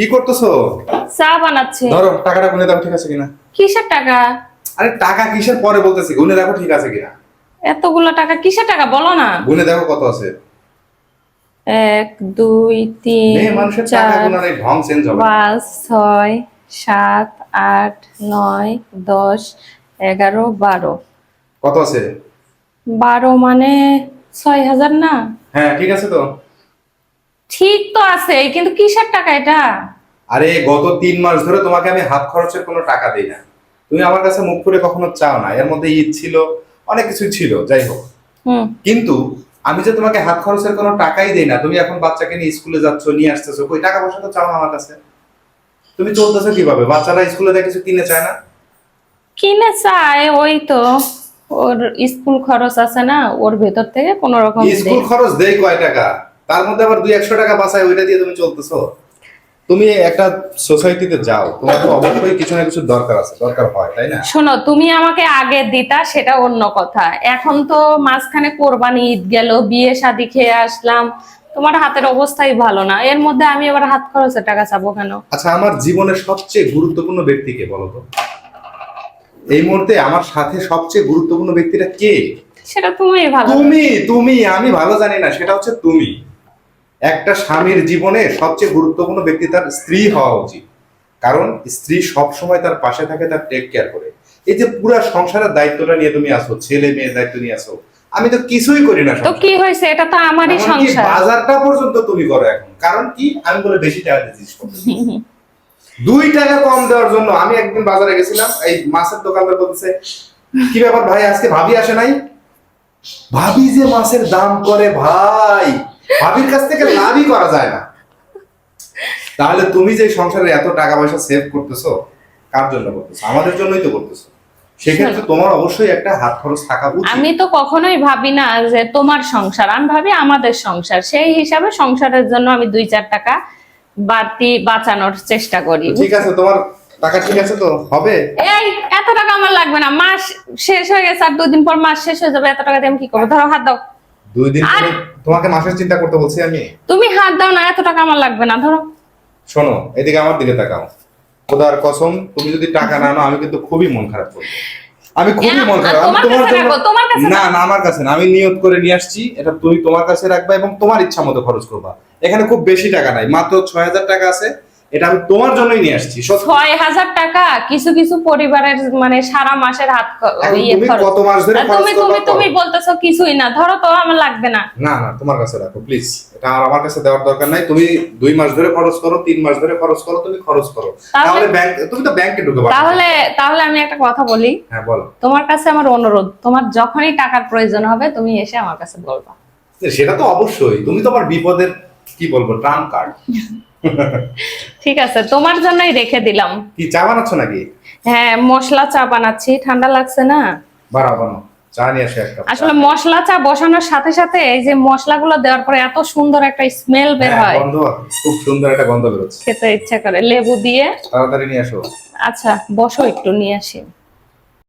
কি করতেছো? চা বানাচ্ছি। ধরো টাকাটা গুনে দেখো ঠিক আছে কিনা? কিসের টাকা? আরে টাকা কিসের পরে বলতেছি? গুনে দেখো ঠিক আছে কিনা? এতগুলো টাকা কিসের টাকা? বলো না। গুনে দেখো কত আছে। এক দুই তিন চার পাঁচ ছয় সাত আট নয় দশ এগারো বারো। কত আছে? বারো মানে ছয় হাজার না? হ্যাঁ ঠিক আছে তো। ঠিক তো আছে কিন্তু কিসের টাকা এটা? আরে গত তিন মাস ধরে তোমাকে আমি হাত খরচের কোনো টাকা দিই না। তুমি আমার কাছে মুখ করে কখনো চাও না এর মধ্যে ঈদ ছিল অনেক কিছু ছিল যাই হোক। কিন্তু আমি যে তোমাকে হাত খরচের কোনো টাকাই দেই না তুমি এখন বাচ্চাকে নিয়ে স্কুলে যাচ্ছ নিয়ে আসতেছো কই টাকা পয়সা তো চাও না আমার কাছে? তুমি চলতেছো কীভাবে? বাচ্চারা স্কুলে যায় কিছু কিনে চায় না? কিনে চায় ওই তো। ওর স্কুল খরচ আছে না ওর ভেতর থেকে কোন রকম স্কুল খরচ দেয় কয় টাকা? তার মধ্যে আবার দুই একশো টাকা বাঁচায় ওইটা দিয়ে তুমি চলতেছো? তুমি একটা সোসাইটিতে যাও তোমার তো অবশ্যই কিছু না কিছু দরকার আছে দরকার হয় তাই না? শোনো তুমি আমাকে আগে দিতা সেটা অন্য কথা। এখন তো মাঝখানে কোরবানি ঈদ গেল বিয়ে শাদি খেয়ে আসলাম তোমার হাতের অবস্থাই ভালো না। এর মধ্যে আমি আবার হাত খরচের টাকা চাবো কেন? আচ্ছা আমার জীবনের সবচেয়ে গুরুত্বপূর্ণ ব্যক্তি কে বলো তো? এই মুহূর্তে আমার সাথে সবচেয়ে গুরুত্বপূর্ণ ব্যক্তিটা কে? সেটা তুমি ভালো তুমি তুমি আমি ভালো জানি না সেটা হচ্ছে তুমি। একটা স্বামীর জীবনে সবচেয়ে গুরুত্বপূর্ণ ব্যক্তি তার স্ত্রী হওয়া উচিত। কারণ স্ত্রী সবসময় তার পাশে থাকে তার টেক কেয়ার করে। এই যে পুরো সংসারের দায়িত্বটা নিয়ে তুমি আসো ছেলে মেয়ের দায়িত্ব নিয়ে আসো আমি তো কিছুই করি না তো কি হয়েছে? এটা তো আমারই সংসার। বাজারটা পর্যন্ত তুমি করো এখন? কারণ কি? আমি বলে বেশি টাকা দিচ্ছিস দুই টাকা কম দেওয়ার জন্য আমি একদিন বাজারে গেছিলাম এই মাছের দোকানদার বলতেছে কি ব্যাপার ভাই আজকে ভাবি আসে নাই? ভাবি যে মাছের দাম করে ভাই ভাবির কাছ থেকে লাভই করা যায় না। তাহলে তুমি যে সংসারে এত টাকা পয়সা সেভ করতেছো কার জন্য করতেছো? আমাদের জন্যই তো করতেছো। সেক্ষেত্রে তোমার অবশ্যই একটা হাত খরচ থাকা উচিত। আমি তো কখনোই ভাবি না যে তোমার সংসার আমি ভাবি আমাদের সংসার। সেই হিসাবে সংসারের জন্য আমি দুই চার টাকা বাড়তি বাঁচানোর চেষ্টা করি। ঠিক আছে তোমার টাকা ঠিক আছে তো? হবে? এই এত টাকা আমার লাগবে না। মাস শেষ হয়ে গেছে আর দুদিন পর মাস শেষ হয়ে যাবে এত টাকা দিয়ে আমি কি করব? ধরো হাত দাও। দুই দিন পরে তোমাকে মাসের চিন্তা করতে বলছি আমি। তুমি হাত দাও না এত টাকা আমার লাগবে না ধরো। শোনো এদিকে আমার দিকে তাকাও। খোদার কসম তুমি যদি টাকা না নাও আমি কিন্তু খুবই মন খারাপ করব আমি খুবই মন খারাপ। আমি তোমার জন্য কাছে না না আমার কাছে না। আমি নিয়ত করে নিয়ে আসছি। এটা তুমি তোমার কাছে রাখবা এবং তোমার ইচ্ছা মতো খরচ করবা। এখানে খুব বেশি টাকা নাই। মাত্র ছয় হাজার টাকা আছে। এটা আমি তোমার জন্যই নিয়ে আসছি ছয় হাজার টাকা কিছু কিছু পরিবারের মানে সারা মাসের হাত ইয়ে কত মাস ধরে তুমি তুমি তুমি বলতেছো কিছুই না। ধরো তো আমার লাগবে না। না না তোমার কাছে রাখো প্লিজ এটা আর আমার কাছে দেওয়ার দরকার নাই। তুমি দুই মাস ধরে খরচ করো তিন মাস ধরে খরচ করো তুমি খরচ করো। তাহলে- ব্যাংক তুমি তো ব্যাংকে ঢুকে পারো তাহলে তাহলে আমি একটা কথা বলি। হ্যাঁ বলো। তোমার কাছে আমার অনুরোধ তোমার যখনই টাকার প্রয়োজন হবে তুমি এসে আমার কাছে বলবা। সেটা তো অবশ্যই। তুমি তো আমার বিপদের কি বলব ট্রাম্প কার্ড ঠিক আছে তোমার জন্যই রেখে দিলাম। কি চা বানাচ্ছ নাকি? হ্যাঁ মশলা চা বানাচ্ছি ঠান্ডা লাগছে না? বানাবো চা নিয়ে আসে এক আসলে মশলা চা বসানোর সাথে সাথে এই যে মশলাগুলো দেওয়ার পরে এত সুন্দর একটা স্মেল বের হ্যাঁ, হয়। গন্ধ খুব সুন্দর একটা গন্ধ বেরোচ্ছে। খেতে ইচ্ছা করে। লেবু দিয়ে? তাড়াতাড়ি নিয়ে আসো আচ্ছা বসো একটু নিয়ে আসি।